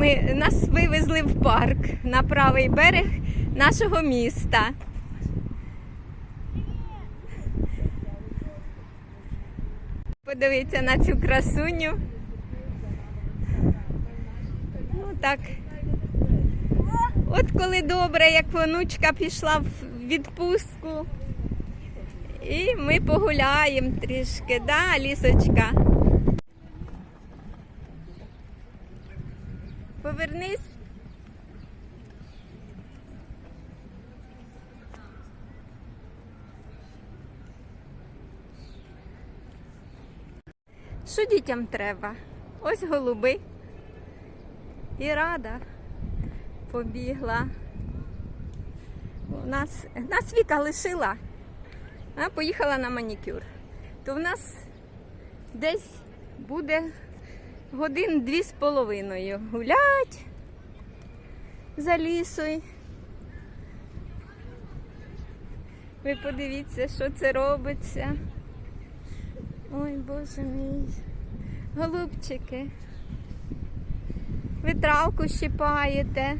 Ми, нас вивезли в парк на правий берег нашого міста. Подивіться на цю красуню. Ну так. От коли добре, як внучка пішла в відпустку. І ми погуляємо трішки, да, лісочка? Повернись. Що дітям треба? Ось голуби. І рада побігла. У нас, нас Віка лишила, а поїхала на манікюр. То в нас десь буде годин дві з половиною гулять за лісою. Ви подивіться, що це робиться. Ой, боже мій. Голубчики. Ви травку щипаєте.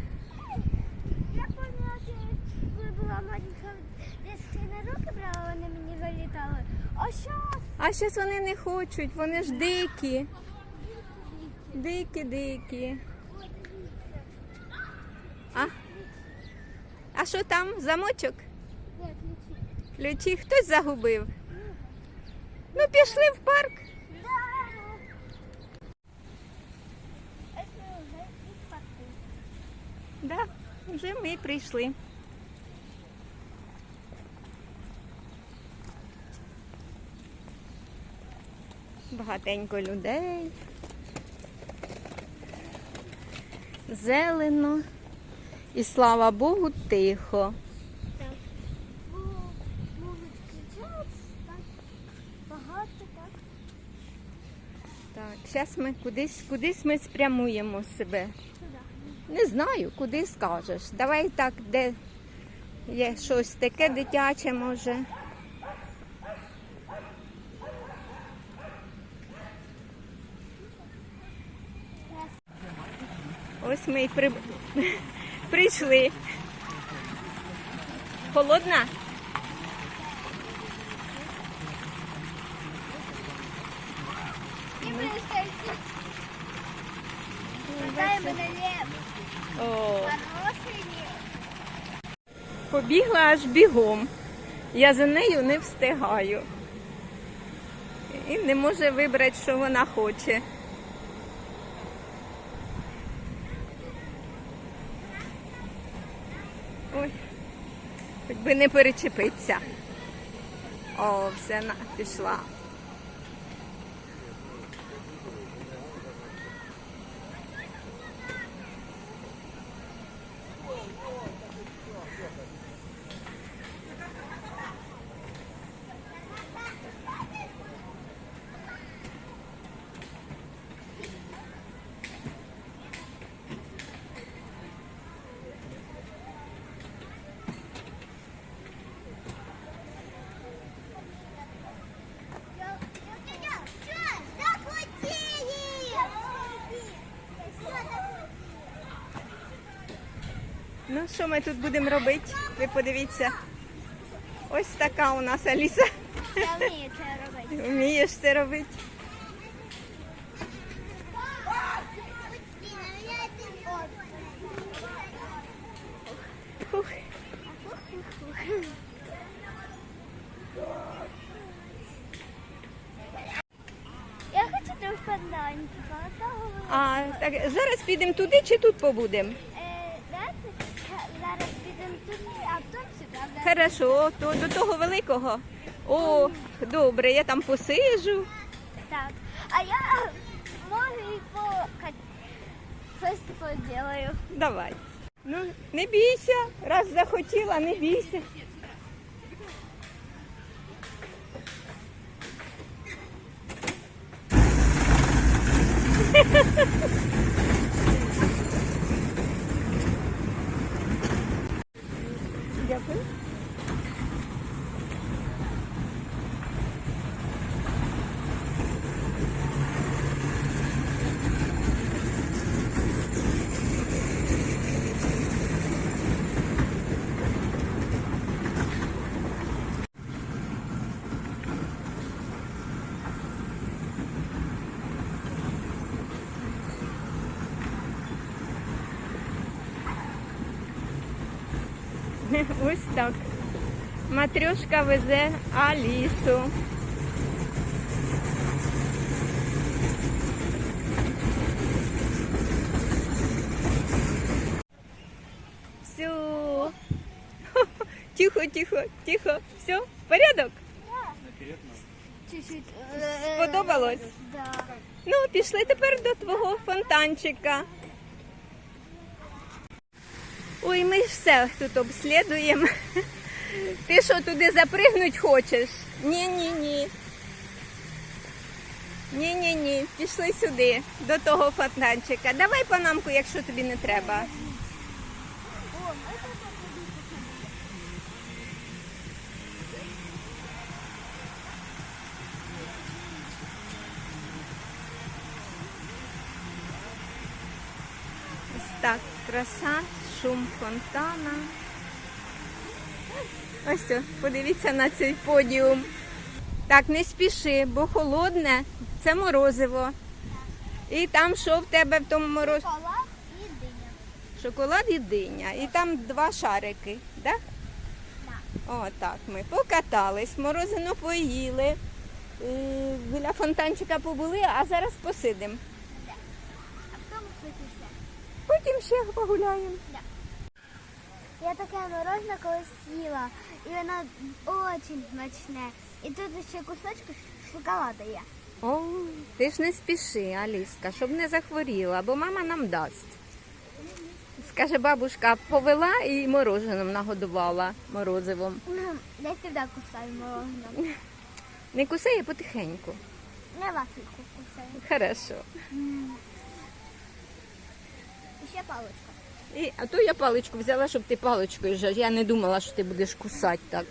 Я пам'ятаю, коли була маленька, десь на руки брала, вони мені залітали. А що? А зараз вони не хочуть, вони ж дикі. Дикі, дикі. А? А що там? Замочок? Ключі. Хтось загубив. Ну, пішли в парк. Да, вже ми прийшли. Багатенько людей. Зелено. І слава Богу, тихо. Так. Бо можуть кричати, так. Багато, так. Так, зараз ми кудись, кудись ми спрямуємо себе. Не знаю, куди скажеш. Давай так, де є щось таке дитяче, може. Ось ми й при... прийшли. Холодна? І пристальці. Дай мене лев. О, побігла аж бігом. Я за нею не встигаю. І не може вибрати, що вона хоче. Ой, би не перечепиться. О, все на, пішла. Ну, що ми тут будемо робити? Ви подивіться. Ось така у нас Аліса. Я вмію це робити. Вмієш це робити. Фух. Я хочу до фонданчика. А так, зараз підемо туди чи тут побудемо? Е, Зараз підемо туди, а потім сюди. да? Хорошо, то до того великого. О, добре, я там посижу. Так. А я можу і по щось поділаю. Давай. Ну, не бійся, раз захотіла, не бійся. Ось так. Матрюшка везе Алісу. Все. Тихо, тихо, тихо. Все, порядок? Сподобалось? Да. Ну, пішли тепер до твого фонтанчика. Ой, ми все тут обслідуємо. Ти що, туди запригнуть хочеш? Ні, ні, ні. Ні, ні, ні. Пішли сюди, до того фонтанчика. Давай панамку, якщо тобі не треба. Ось так, краса, шум фонтана. Ось, о, подивіться на цей подіум. Так, не спіши, бо холодне, це морозиво. І там що в тебе в тому морозиві? шоколад і диня. Шоколад і диня. І там два шарики, да? О, так, ми покатались, морозино поїли. е, Біля фонтанчика побули, а зараз посидимо. Потім ще погуляємо. Я таке мороженое колись їла, і воно дуже смачне. І тут ще кусочки шоколада є. О, ти ж не спіши, Аліска, щоб не захворіла, бо мама нам дасть. Скаже, бабушка повела і мороженом нагодувала морозивом. Я завжди кусаю мороженое. Не кусай, а потихеньку. Я вафельку кусаю. Хорошо. Ще паличка. І, а то я паличку взяла, щоб ти паличкою жав. Я не думала, що ти будеш кусати так.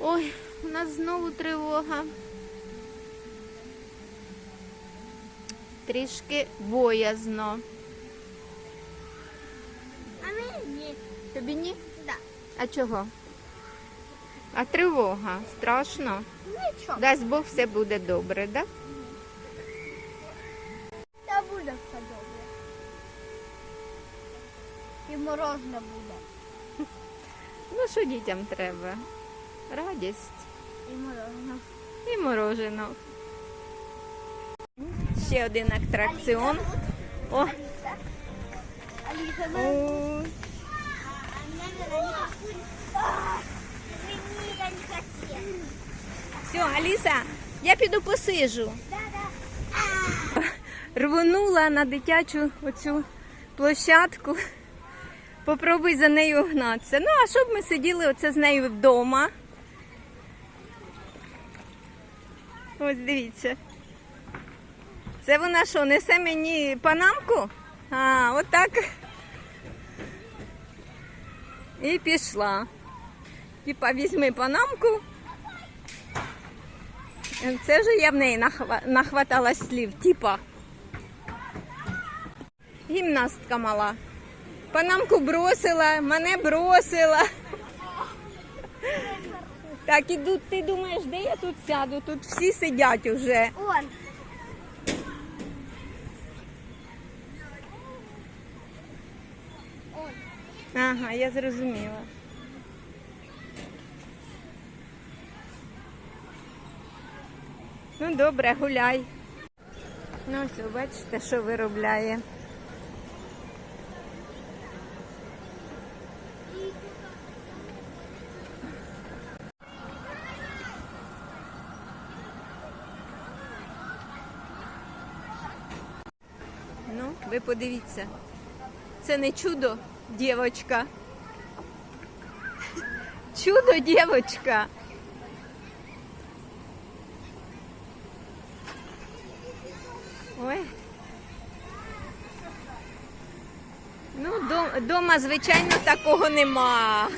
Ой, у нас знову тривога. Трішки боязно. А мені ні. Тобі ні? Да. А чого? А тривога. Страшно. Нічого. Дасть Бог, все буде добре, так? Да? І мороженое буде. Ну, що дітям треба? Радість І мороженое. і морожено. Ще один атракціон. О, Аліса. О, все, Аліса, я піду посижу. Рвонула на дитячу оцю площадку. Попробуй за нею гнатися. Ну, а щоб ми сиділи оце з нею вдома. Ось дивіться. Це вона що, несе мені панамку? А, отак. І пішла. Типа візьми панамку. Це вже я в неї нахва- нахватала слів, типа. Гімнастка мала. Панамку бросила, мене бросила. Так, іду, ти думаєш, де я тут сяду? Тут всі сидять уже. Он. Ага, я зрозуміла. Ну, добре, гуляй. Ну, ось, бачите, що виробляє. Ну, ви подивіться. Це не чудо, дівочка. Чудо, дівочка. Ой. Ну, до- дома, звичайно, такого нема.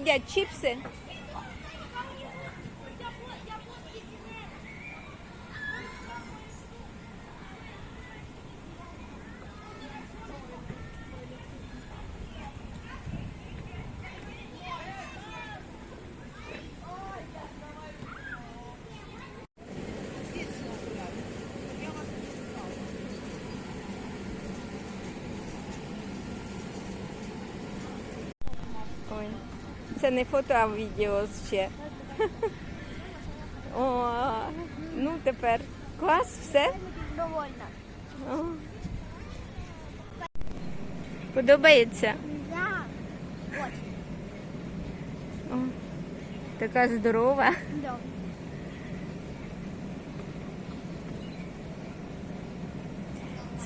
Це що це не фото, а відео ще. О, ну тепер клас, все. Довольно. О. Подобається? Да. О, така здорова. Да.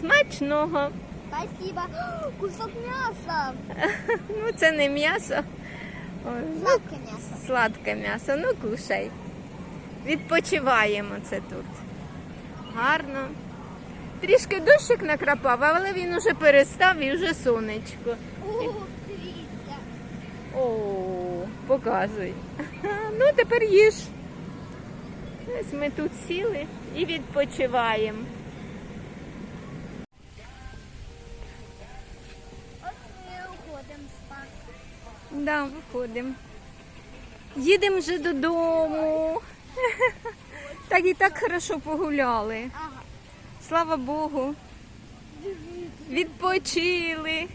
Смачного. Спасибо. Кусок мяса. Ну, це не м'ясо. О, ну, мясо. Сладке м'ясо, ну кушай. Відпочиваємо це тут. Гарно. Трішки дощик накрапав, але він уже перестав і вже сонечко. Дивіться. О, показуй. Ну, тепер їж. Ось ми тут сіли і відпочиваємо. Да, виходимо. Їдемо вже додому. Так і так хорошо погуляли. Слава Богу. Відпочили.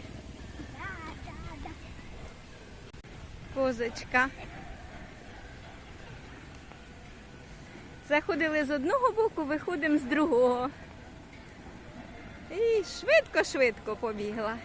Козочка. Заходили з одного боку, виходимо з другого. І швидко-швидко побігла.